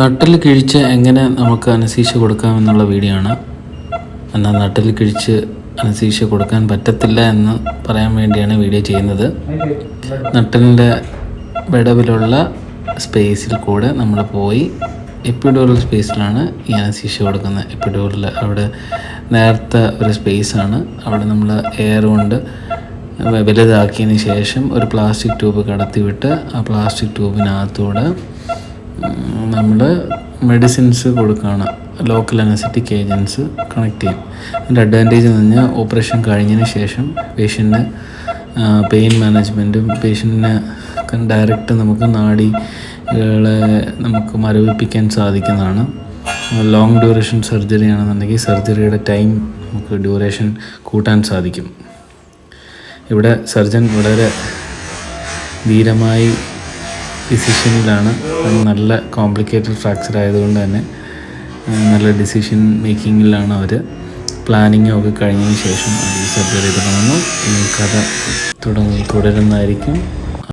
നട്ടിൽ കിഴിച്ച് എങ്ങനെ നമുക്ക് അനസീഷ കൊടുക്കാമെന്നുള്ള വീഡിയോ ആണ് എന്നാൽ നട്ടിൽ കിഴിച്ച് അനസീഷ കൊടുക്കാൻ പറ്റത്തില്ല എന്ന് പറയാൻ വേണ്ടിയാണ് വീഡിയോ ചെയ്യുന്നത്. നട്ടലിന്റെ വിടവിലുള്ള സ്പേസിൽ കൂടെ നമ്മൾ പോയി എപ്പിഡോറൽ സ്പേസിലാണ് ഈ അനസീഷ കൊടുക്കുന്നത്. എപ്പിഡോറിൽ അവിടെ നേരത്തെ ഒരു സ്പേസാണ്. അവിടെ നമ്മൾ എയർ കൊണ്ട് വലുതാക്കിയതിന് ശേഷം ഒരു പ്ലാസ്റ്റിക് ട്യൂബ് കടത്തിവിട്ട് ആ പ്ലാസ്റ്റിക് ട്യൂബിനകത്തൂടെ നമ്മൾ മെഡിസിൻസ് കൊടുക്കുകയാണ് ലോക്കൽ അനസറ്റിക് ഏജൻസ് കണക്ട് ചെയ്യും. അതിന്റെ അഡ്വാന്റേജ് എന്ന് പറഞ്ഞാൽ ഓപ്പറേഷൻ കഴിഞ്ഞതിന് ശേഷം പേഷ്യന്റിന് പെയിൻ മാനേജ്മെന്റും പേഷ്യന്റിന് ഡയറക്റ്റ് നമുക്ക് നാഡികളെ നമുക്ക് മരവിപ്പിക്കാൻ സാധിക്കുന്നതാണ്. ലോങ് ഡ്യൂറേഷൻ സർജറി ആണെന്നുണ്ടെങ്കിൽ സർജറിയുടെ ടൈം നമുക്ക് ഡ്യൂറേഷൻ കൂട്ടാൻ സാധിക്കും. ഇവിടെ സർജൻ വളരെ ധീരമായി ഡിസിഷനിലാണ്. നല്ല കോംപ്ലിക്കേറ്റഡ് ഫ്രാക്ചർ ആയതുകൊണ്ട് തന്നെ നല്ല ഡിസിഷൻ മേക്കിങ്ങിലാണ് അവർ പ്ലാനിങ്ങും ഒക്കെ കഴിഞ്ഞതിന് ശേഷം സർജറി തുടങ്ങുന്നു കഥ തുടങ്ങി തുടരുന്നതായിരിക്കും.